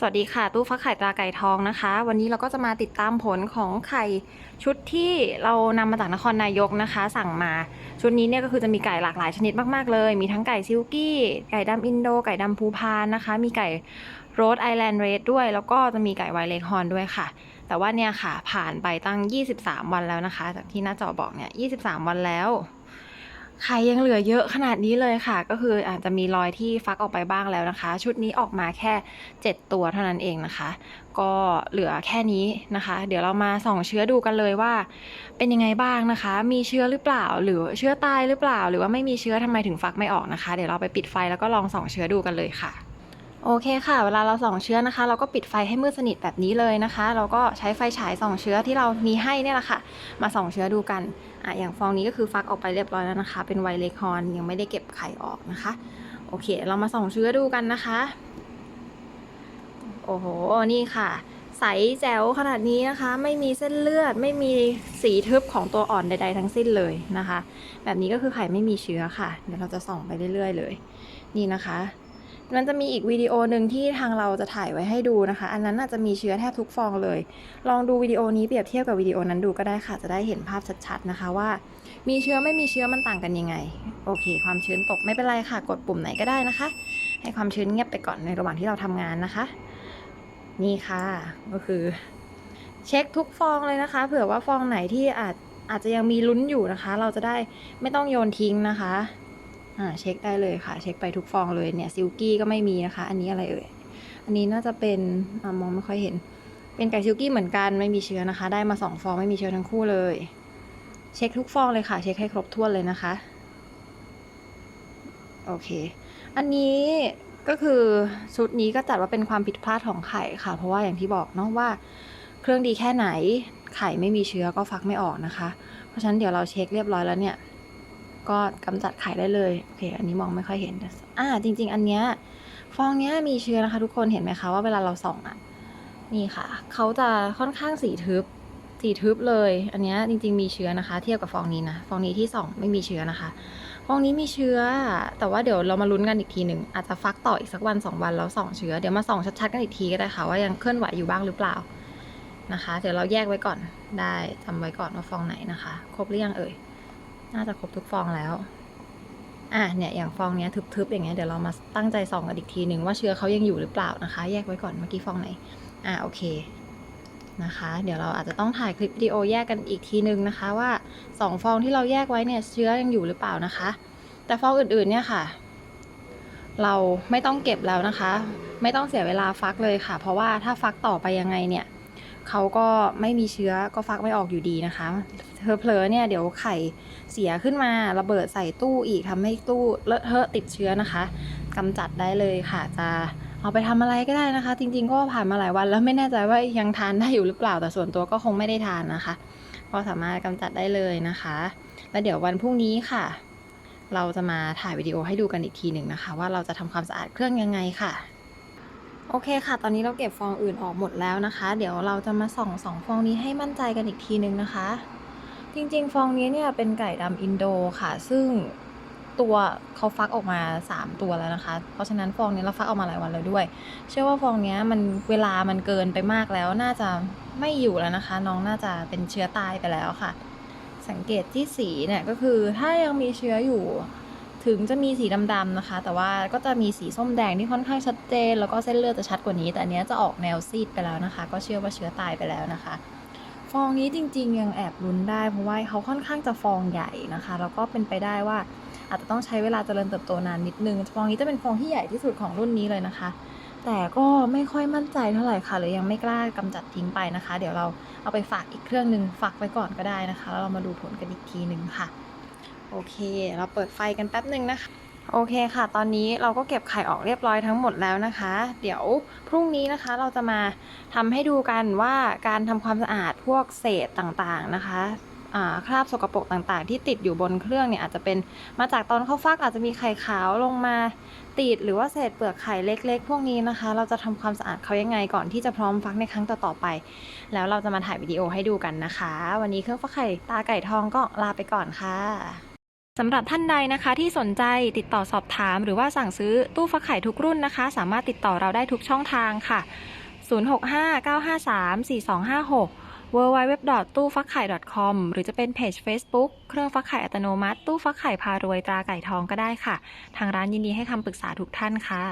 สวัสดีค่ะ ตู้ฟักไข่ตราไก่ทองนะคะ วันนี้เราก็จะมาติดตามผลของไข่ชุดที่เรานำมาจากนครนายกนะคะ สั่งมาชุดนี้เนี่ยก็คือจะมีไก่หลากหลายชนิดมากๆเลย มีทั้งไก่ซิลกี้ ไก่ดำอินโด ไก่ดำภูพานนะคะ มีไก่โรสไอแลนด์เรดด้วย แล้วก็จะมีไก่ไวเลคฮอนด้วยค่ะ แต่ว่าเนี่ยค่ะผ่านไปตั้ง 23 วันแล้วนะคะ จากที่หน้าจอบอกเนี่ย 23 วันแล้ว ไข่ยังเหลือเยอะขนาดนี้เลยค่ะ ก็คืออาจจะมีรอยที่ฟักออกไปบ้างแล้วนะคะ ชุดนี้ออกมาแค่ 7 ตัวเท่านั้นเองนะคะ ก็เหลือแค่นี้นะคะ เดี๋ยวเรามาส่องเชื้อดูกันเลยว่า เป็นยังไงบ้างนะคะ มีเชื้อหรือเปล่า หรือเชื้อตายหรือเปล่า หรือว่าไม่มีเชื้อทำไมถึงฟักไม่ออกนะคะ เดี๋ยวเราไปปิดไฟแล้วก็ลองส่องเชื้อดูกันเลยค่ะ โอเคค่ะ เวลาเราส่องเชื้อนะคะ เราก็ปิดไฟให้มืดสนิทแบบนี้เลยนะคะ เราก็ใช้ไฟฉายส่องเชื้อที่เรามีให้เนี่ยแหละค่ะ มาส่องเชื้อดูกันอะอย่างฟองนี้ก็คือฟักออกไปเรียบร้อยแล้วนะคะ เป็นไวเลคอนยังไม่ได้เก็บไข่ออกนะคะ โอเค เรามาส่องเชื้อดูกันนะคะ โอ้โห นี่ค่ะ ใสแจ๋วขนาดนี้นะคะ ไม่มีเส้นเลือด ไม่มีสีทึบของตัวอ่อนใด ๆ ทั้งสิ้นเลยนะคะ แบบนี้ก็คือไข่ไม่มีเชื้อค่ะ เดี๋ยวเราจะส่องไปเรื่อย ๆ เลย นี่นะคะ มันจะมีอีกวิดีโอหนึ่งที่ทางเราจะถ่ายไว้ให้ดูนะคะ อันนั้นอาจจะมีเชื้อแทบทุกฟองเลย ลองดูวิดีโอนี้เปรียบเทียบกับวิดีโอนั้นดูก็ได้ค่ะ จะได้เห็นภาพชัดๆนะคะว่า มีเชื้อไม่มีเชื้อมันต่างกันยังไง โอเค ความชื้นตกไม่เป็นไรค่ะ กดปุ่มไหนก็ได้นะคะ ให้ความชื้นเงียบไปก่อนในระหว่างที่เราทำงานนะคะ นี่ค่ะ ก็คือ เช็คทุกฟองเลยนะคะ เผื่อว่าฟองไหนที่อาจอาจจะยังมีลุ้นอยู่นะคะ เราจะได้ไม่ต้องโยนทิ้งนะคะ อ่าเช็คได้เลยค่ะ เช็คไปทุกฟองเลยเนี่ยซิลกี้ก็ไม่มีนะคะ อันนี้อะไรเอ่ยอันนี้น่าจะเป็นอมองไม่ค่อยเห็น เป็นไก่ซิลกี้เหมือนกันไม่มีเชื้อนะคะ ได้มาสองฟองไม่มีเชื้อทั้งคู่เลย เช็คทุกฟองเลยค่ะ เช็คให้ครบถ้วนเลยนะคะโอเค อันนี้ก็คือชุดนี้ก็จัดว่าเป็นความผิดพลาดของไข่ค่ะ เพราะว่าอย่างที่บอกเนาะว่า เครื่องดีแค่ไหนไข่ไม่มีเชื้อก็ฟักไม่ออกนะคะ เพราะฉะนั้นเดี๋ยวเราเช็คเรียบร้อยแล้วเนี่ย ก็กำจัดไข่ได้เลยโอเคอันนี้มองไม่ค่อยเห็นอ่าจริง ๆ อันเนี้ยฟองเนี้ยมีเชื้อนะคะ ทุกคนเห็นไหมคะว่าเวลาเราส่องอะนี่ค่ะเขาจะค่อนข้างสีทึบสีทึบเลย อันเนี้ยจริง ๆ มีเชื้อนะคะ เทียบกับฟองนี้นะ ฟองนี้ที่ส่องไม่มีเชื้อนะคะ ฟองนี้มีเชื้อ แต่ว่าเดี๋ยวเรามาลุ้นกันอีกทีหนึ่งอาจจะฟักต่ออีกสักวันสองวันแล้วส่องเชื้อ เดี๋ยวมาส่องชัดๆกันอีกทีก็ได้ค่ะว่ายังเคลื่อนไหวอยู่บ้างหรือเปล่านะคะ เดี๋ยวเราแยกไว้ก่อนได้จำไว้ก่อนว่าฟองไหนนะคะ ครบหรือยังเอ่ย น่าจะครบทุกฟองแล้ว อะเนี่ยอย่างฟองเนี้ยทึบๆอย่างเงี้ยเดี๋ยวเรามาตั้งใจส่องกันอีกทีหนึ่งว่าเชื้อเขายังอยู่หรือเปล่านะคะ แยกไว้ก่อนเมื่อกี้ฟองไหน อะโอเคนะคะ เดี๋ยวเราอาจจะต้องถ่ายคลิปวิดีโอแยกกันอีกทีหนึ่งนะคะว่าสองฟองที่เราแยกไว้เนี่ยเชื้อยังอยู่หรือเปล่านะคะ แต่ฟองอื่นๆเนี่ยค่ะ เราไม่ต้องเก็บแล้วนะคะ ไม่ต้องเสียเวลาฟักเลยค่ะ เพราะว่าถ้าฟักต่อไปยังไงเนี่ย เขาก็ไม่มีเชื้อก็ฟักไม่ออกอยู่ดีนะคะ เธอเผลอเนี่ยเดี๋ยวไข่เสียขึ้นมาระเบิดใส่ตู้อีกทำให้ตู้เลอะเทอะติดเชื้อนะคะกำจัดได้เลยค่ะจะเอาไปทำอะไรก็ได้นะคะ จริง ๆ ก็ผ่านมาหลายวันแล้วไม่แน่ใจว่ายังทานได้อยู่หรือเปล่าแต่ส่วนตัวก็คงไม่ได้ทานนะคะ ก็สามารถกำจัดได้เลยนะคะ แล้วเดี๋ยววันพรุ่งนี้ค่ะ เราจะมาถ่ายวิดีโอให้ดูกันอีกทีหนึ่งนะคะ ว่าเราจะทำความสะอาดเครื่องยังไงค่ะ โอเคค่ะ ตอนนี้เราเก็บฟองอื่นออกหมดแล้วนะคะ เดี๋ยวเราจะมาส่องสองฟองนี้ให้มั่นใจกันอีกทีหนึ่งนะคะ จริงๆ ฟองนี้เนี่ยเป็นไก่ดำอินโดค่ะ ซึ่งตัวเขาฟักออกมา 3 ตัวแล้วนะคะ เพราะฉะนั้นฟองนี้เราฟักออกมาหลายวันแล้วด้วย เชื่อว่าฟองนี้มันเวลามันเกินไปมากแล้วน่าจะไม่อยู่แล้วนะคะ น้องน่าจะเป็นเชื้อตายไปแล้วค่ะ สังเกตที่สีเนี่ยก็คือถ้ายังมีเชื้ออยู่ ถึงจะมีสีดำๆนะคะ แต่ว่าก็จะมีสีส้มแดงที่ค่อนข้างชัดเจน แล้วก็เส้นเลือดจะชัดกว่านี้ แต่อันเนี้ยจะออกแนวซีดไปแล้วนะคะ ก็เชื่อว่าเชื้อตายไปแล้วนะคะ ฟองนี้จริงๆยังแอบลุ้นได้เพราะว่าเขาค่อนข้างจะฟองใหญ่นะคะ แล้วก็เป็นไปได้ว่าอาจจะต้องใช้เวลาเจริญเติบโตนานนิดนึง ฟองนี้จะเป็นฟองที่ใหญ่ที่สุดของรุ่นนี้เลยนะคะ แต่ก็ไม่ค่อยมั่นใจเท่าไหร่ค่ะ หรือยังไม่กล้ากำจัดทิ้งไปนะคะ เดี๋ยวเราเอาไปฝากอีกเครื่องหนึ่งฝากไว้ก่อนก็ได้นะคะ แล้วเรามาดูผลกันอีกทีหนึ่งค่ะ โอเค เราเปิดไฟกันแป๊บหนึ่งนะคะ โอเคค่ะ ตอนนี้เราก็เก็บไข่ออกเรียบร้อยทั้งหมดแล้วนะคะ เดี๋ยวพรุ่งนี้นะคะเราจะมาทำให้ดูกันว่าการทำความสะอาดพวกเศษต่างๆนะคะคราบสกปรกต่างๆ ที่ติดอยู่บนเครื่องเนี่ยอาจจะเป็นมาจากตอนเข้าฟักอาจจะมีไข่ขาวลงมาติดหรือว่าเศษเปลือกไข่เล็ก ๆ พวกนี้นะคะ เราจะทำความสะอาดเขายังไงก่อนที่จะพร้อมฟักในครั้งต่อๆไป แล้วเราจะมาถ่ายวิดีโอให้ดูกันนะคะ วันนี้เครื่องฟักไข่ตาไก่ทองก็ลาไปก่อนค่ะ สำหรับท่านใดนะคะที่สนใจติดต่อสอบถาม หรือว่าสั่งซื้อตู้ฟักไข่ทุกรุ่นนะคะ สามารถติดต่อเราได้ทุกช่องทางค่ะ 065-953-4256 w w w ตู้ฟักไข่ .com หรือจะเป็นเพจ Facebook เครื่องฟักไข่อัตโนมัติ ตู้ฟักไข่พารวยตราไก่ทองก็ได้ค่ะ ทางร้านยินดีให้คำปรึกษาทุกท่านค่ะ